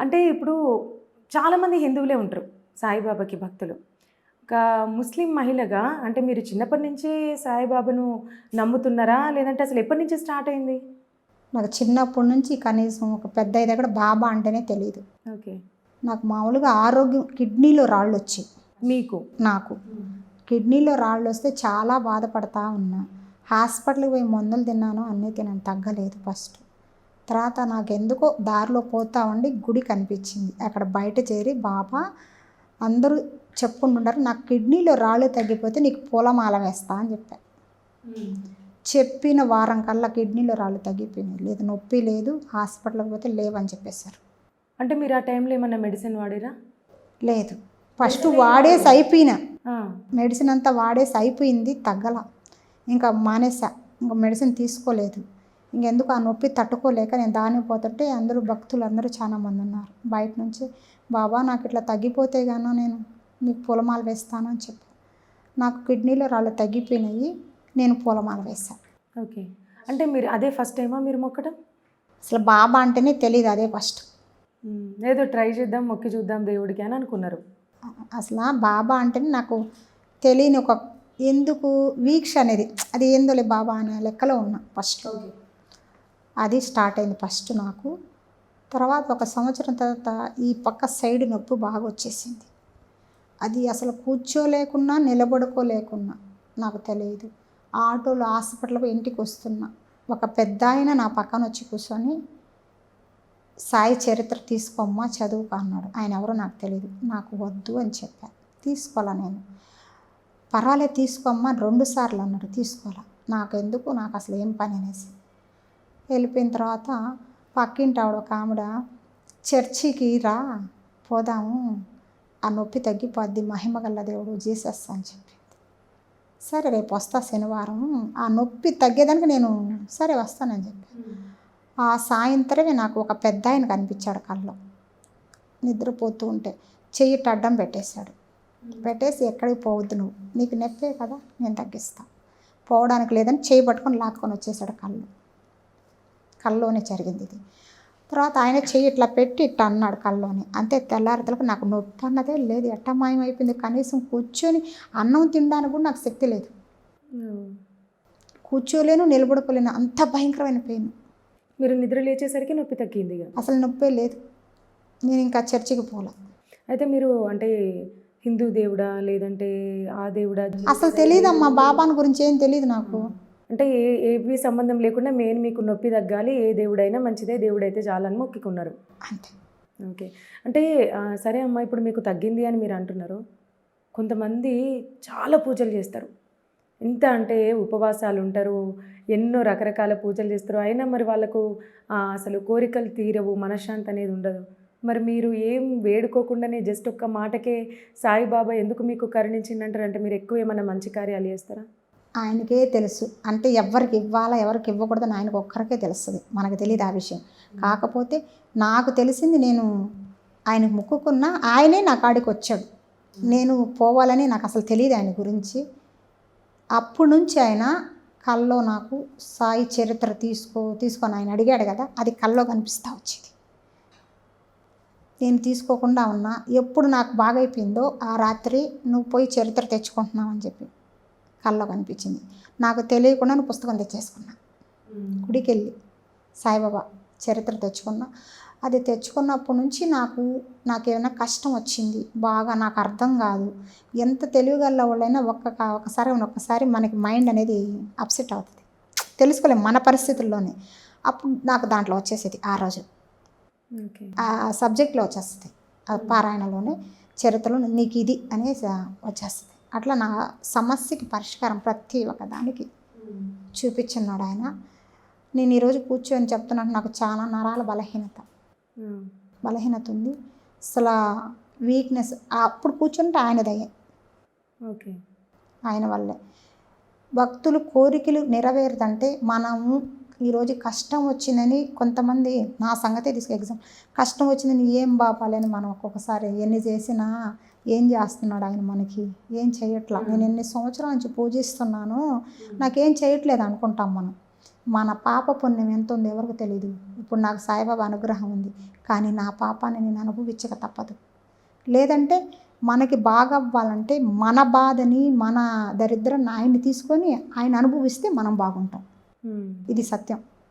అంటే ఇప్పుడు చాలామంది హిందువులే ఉంటారు సాయిబాబాకి భక్తులు. ఒక ముస్లిం మహిళగా అంటే మీరు చిన్నప్పటి నుంచే సాయిబాబాను నమ్ముతున్నారా? లేదంటే అసలు ఎప్పటి నుంచి స్టార్ట్ అయింది? నాకు చిన్నప్పటి నుంచి కనీసం ఒక పెద్ద అయితే కూడా బాబా అంటేనే తెలియదు ఓకే. నాకు మామూలుగా ఆరోగ్యం కిడ్నీలో రాళ్ళు వచ్చాయి. మీకు? నాకు. కిడ్నీలో రాళ్ళు వస్తే చాలా బాధపడతా ఉన్నా. హాస్పిటల్కి పోయి మందులు తిన్నాను అన్నీ తిన్నాను తగ్గలేదు ఫస్ట్. తర్వాత నాకు ఎందుకో దారిలో పోతా ఉండి గుడి కనిపించింది. అక్కడ బయట చేరి బాబా అందరూ చెప్పుకుంటుంటారు నాకు కిడ్నీలో రాళ్ళు తగ్గిపోతే నీకు పూలమాల వేస్తా అని చెప్పా. చెప్పిన వారం కల్లా కిడ్నీలో రాళ్ళు తగ్గిపోయినాయి. లేదు నొప్పి లేదు హాస్పిటల్కి పోతే లేవని చెప్పేశారు. అంటే మీరు ఆ టైంలో ఏమన్నా మెడిసిన్ వాడిరా? లేదు. ఫస్ట్ వాడేసి అయిపోయినా మెడిసిన్ అంతా వాడేసి అయిపోయింది తగ్గల ఇంకా మానేసా. ఇంకా మెడిసిన్ తీసుకోలేదు. ఇంకెందుకు ఆ నొప్పి తట్టుకోలేక నేను దానికి పోతుంటే అందరూ భక్తులు అందరూ చాలా మంది ఉన్నారు. బయట నుంచి బాబా నాకు ఇట్లా తగ్గిపోతే గానో నేను నీకు పూలమాల వేస్తాను అని చెప్పి. నాకు కిడ్నీలో రాళ్ళు తగ్గిపోయినాయి నేను పూలమాల వేశాను ఓకే. అంటే మీరు అదే ఫస్ట్ టైమా మీరు మొక్కడం? అసలు బాబా అంటేనే తెలియదు అదే ఫస్ట్. ఏదో ట్రై చేద్దాం మొక్కి చూద్దాం దేవుడికి అని అనుకున్నారు. అసలు బాబా అంటేనే నాకు తెలియని ఒక ఎందుకు వీక్ష అనేది అది ఏందోలే బాబా అనే లెక్కలో ఉన్నా ఫస్ట్. అది స్టార్ట్ అయింది ఫస్ట్ నాకు. తర్వాత ఒక సంవత్సరం తర్వాత ఈ పక్క సైడ్ నొప్పి బాగా వచ్చేసింది. అది అసలు కూర్చోలేకున్నా నిలబడుకోలేకున్నా నాకు తెలియదు. ఆటోలో హాస్పిటల్కి ఇంటికి వస్తున్నా. ఒక పెద్ద ఆయన నా పక్కన వచ్చి కూర్చొని సాయి చరిత్ర తీసుకోమ్మా చదువుకో అన్నాడు. ఆయన ఎవరో నాకు తెలియదు. నాకు వద్దు అని చెప్పాను తీసుకోవాలా నేను? పర్వాలేదు తీసుకోమ్మా రెండు సార్లు అన్నాడు. తీసుకోవాలా. నాకు ఎందుకు నాకు అసలు ఏం పని అనేసి. వెళ్ళిపోయిన తర్వాత పక్కింటి ఆవిడ ఒక ఆవిడ చర్చికి రా పోదాము. ఆ నొప్పి తగ్గిపోద్ది మహిమ గల్ల దేవుడు జీసస్ అని చెప్పింది. సరే రేపు వస్తా శనివారం. ఆ నొప్పి తగ్గేదానికి నేను సరే వస్తానని చెప్పి ఆ సాయంత్రమే నాకు ఒక పెద్ద ఆయన కనిపించాడు కళ్ళు నిద్రపోతూ ఉంటే చెయ్యి అడ్డం పెట్టేశాడు. పెట్టేసి ఎక్కడికి పోవద్దు నువ్వు. నీకు నొప్పే కదా నేను తగ్గిస్తాను పోవడానికి లేదని చేయి పట్టుకొని లాక్కొని వచ్చేసాడు కళ్ళు. కల్లోనే జరిగింది ఇది. తర్వాత ఆయన చెయ్యి ఇట్లా పెట్టి ఇట్లా అన్నాడు కల్లోని అంతే తెల్లారితలకు నాకు నొప్పి అన్నదే లేదు ఎట్ట మాయం అయిపోయింది కనీసం కూర్చొని అన్నం తినడానికి కూడా నాకు శక్తి లేదు. కూర్చోలేను నిలబడుకోలేను. అంత భయంకరమైన పెయిన్. మీరు నిద్ర లేచేసరికి నొప్పి తగ్గింది అసలు నొప్పే లేదు. నేను ఇంకా చర్చికి పోలే. అయితే మీరు అంటే హిందూ దేవుడా లేదంటే ఆ దేవుడా? అసలు తెలియదమ్మా బాబాని గురించి ఏం తెలియదు నాకు. అంటే ఏ ఏవి సంబంధం లేకుండా మెయిన్ మీకు నొప్పి తగ్గాలి ఏ దేవుడైనా మంచిదే దేవుడైతే చాలని మొక్కుకున్నారు. అంతే. ఓకే. అంటే సరే అమ్మా ఇప్పుడు మీకు తగ్గింది అని మీరు అంటున్నారు. కొంతమంది చాలా పూజలు చేస్తారు. ఎంత అంటే ఉపవాసాలు ఉంటారు ఎన్నో రకరకాల పూజలు చేస్తారు. అయినా మరి వాళ్ళకు అసలు కోరికలు తీరవు మనశ్శాంతి అనేది ఉండదు. మరి మీరు ఏం వేడుకోకుండానే జస్ట్ ఒక్క మాటకే సాయిబాబా ఎందుకు మీకు కరుణించిందంటారు? అంటే మీరు ఎక్కువ ఏమైనా మంచి కార్యాలు చేస్తారా? ఆయనకే తెలుసు. అంటే ఎవరికి ఇవ్వాలా ఎవరికి ఇవ్వకూడదని ఆయనకు ఒక్కరికే తెలుస్తుంది. మనకు తెలియదు ఆ విషయం. కాకపోతే నాకు తెలిసింది నేను ఆయన మొక్కుకున్నా ఆయనే నా కాడికి వచ్చాడు. నేను పోవాలని నాకు అసలు తెలియదు ఆయన గురించి. అప్పటి నుంచి ఆయన కల్లో నాకు సాయి చరిత్ర తీసుకో తీసుకొని ఆయన అడిగాడు కదా అది కల్లో కనిపిస్తూ వచ్చేది. నేను తీసుకోకుండా ఉన్నా. ఎప్పుడు నాకు బాగైపోయిందో ఆ రాత్రి నువ్వు పోయి చరిత్ర తెచ్చుకుంటున్నావు అని చెప్పి. కల్లో కనిపించింది. నాకు తెలియకుండా పుస్తకం తెచ్చేసుకున్నా. గుడికి వెళ్ళి సాయిబాబా చరిత్ర తెచ్చుకున్నా. అది తెచ్చుకున్నప్పటి నుంచి నాకు నాకేమైనా కష్టం వచ్చింది. బాగా నాకు అర్థం కాదు. ఎంత తెలివిగల వాళ్ళైనా ఒక్క ఒకసారి ఒక్కసారి మనకి మైండ్ అనేది అప్సెట్ అవుతుంది. తెలుసుకోలేము మన పరిస్థితుల్లోనే. అప్పుడు నాకు దాంట్లో వచ్చేసేది ఆ రోజు. ఆ సబ్జెక్ట్లో వచ్చేస్తుంది. ఆ పారాయణలోనే చరిత్రలో నీకు ఇది అనేసి వచ్చేస్తుంది. అట్లా నా సమస్యకి పరిష్కారం ప్రతి ఒక్క దానికి చూపించున్నాడు ఆయన. నేను ఈరోజు కూర్చొని చెప్తున్నాను నాకు చాలా నరాల బలహీనత. బలహీనత ఉంది. అసలు వీక్నెస్ అప్పుడు కూర్చుంటే ఆయనదయ్యే ఓకే. ఆయన వల్లే. భక్తులు కోరికలు నెరవేరుదంటే మనము ఈరోజు కష్టం వచ్చిందని కొంతమంది నా సంగతే తీసుకు ఎగ్జామ్. కష్టం వచ్చిందని ఏం బాపాలని మనం ఒక్కొక్కసారి ఎన్ని చేసినా ఏం చేస్తున్నాడు ఆయన మనకి? ఏం చేయట్లా? నేను ఎన్ని సంవత్సరాల నుంచి పూజిస్తున్నాను నాకేం చేయట్లేదు అనుకుంటాం మనం. మన పాప పుణ్యం ఎంత ఉందో ఎవరికి తెలియదు ఇప్పుడు నాకు సాయిబాబా అనుగ్రహం ఉంది. కానీ నా పాపాన్ని నేను అనుభవించక తప్పదు. లేదంటే మనకి బాగా అవ్వాలంటే మన బాధని మన దరిద్రాన్ని ఆయన్ని తీసుకొని ఆయన అనుభవిస్తే మనం బాగుంటాం. ఇది సత్యం.